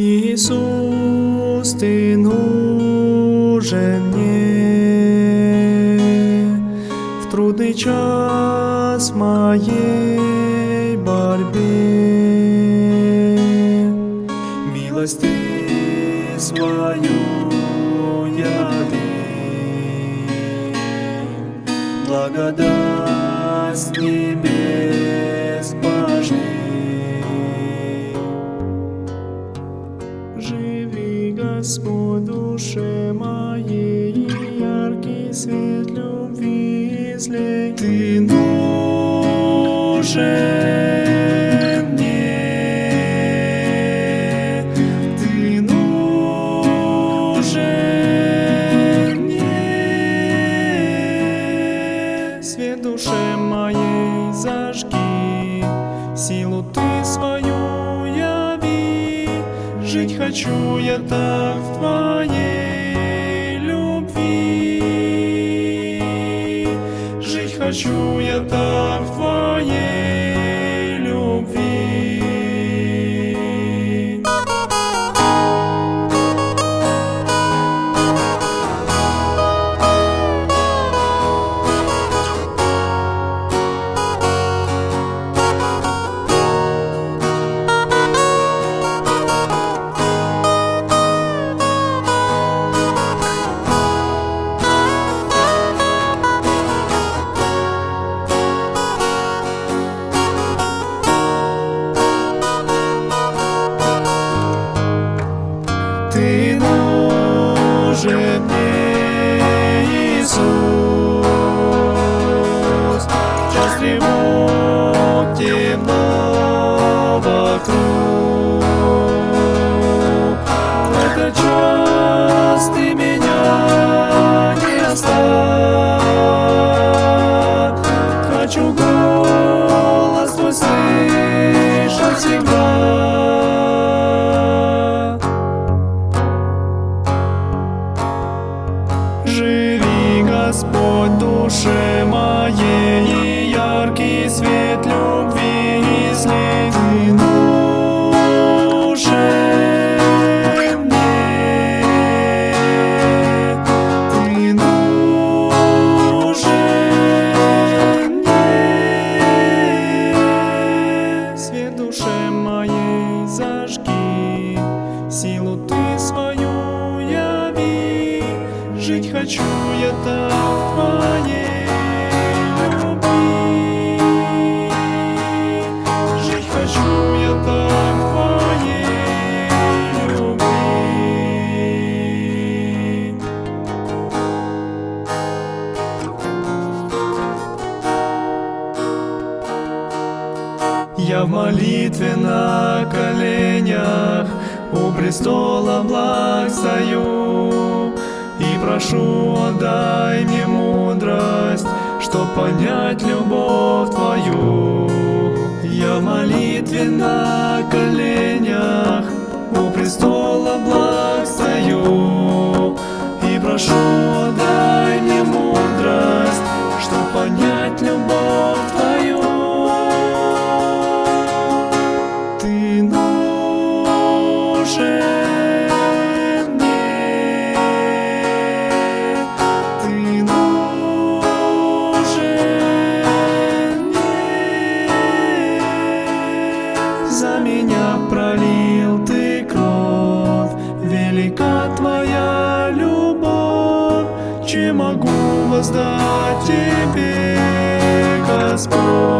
Иисус, Ты нужен мне в трудный час моей борьбе. Милость Ты свою яви, благодать Господь, душе моей, яркий свет любви излей. Ты нужен мне, ты нужен мне. Свет душе моей зажги, силу ты свою. Хочу я так в твоей любви. Жить хочу я так в Иисус, час тревог темно вокруг. Этот час ты меня не оставь. Хочу голос твой слышать всегда. Живи, Господь, в душе моей, и яркий свет любви Я в молитве на коленях у престола благ стою И прошу, отдай мне мудрость, чтоб понять любовь Твою. Я в молитве на коленях у престола благ стою И прошу, могу воздать тебе, Господь.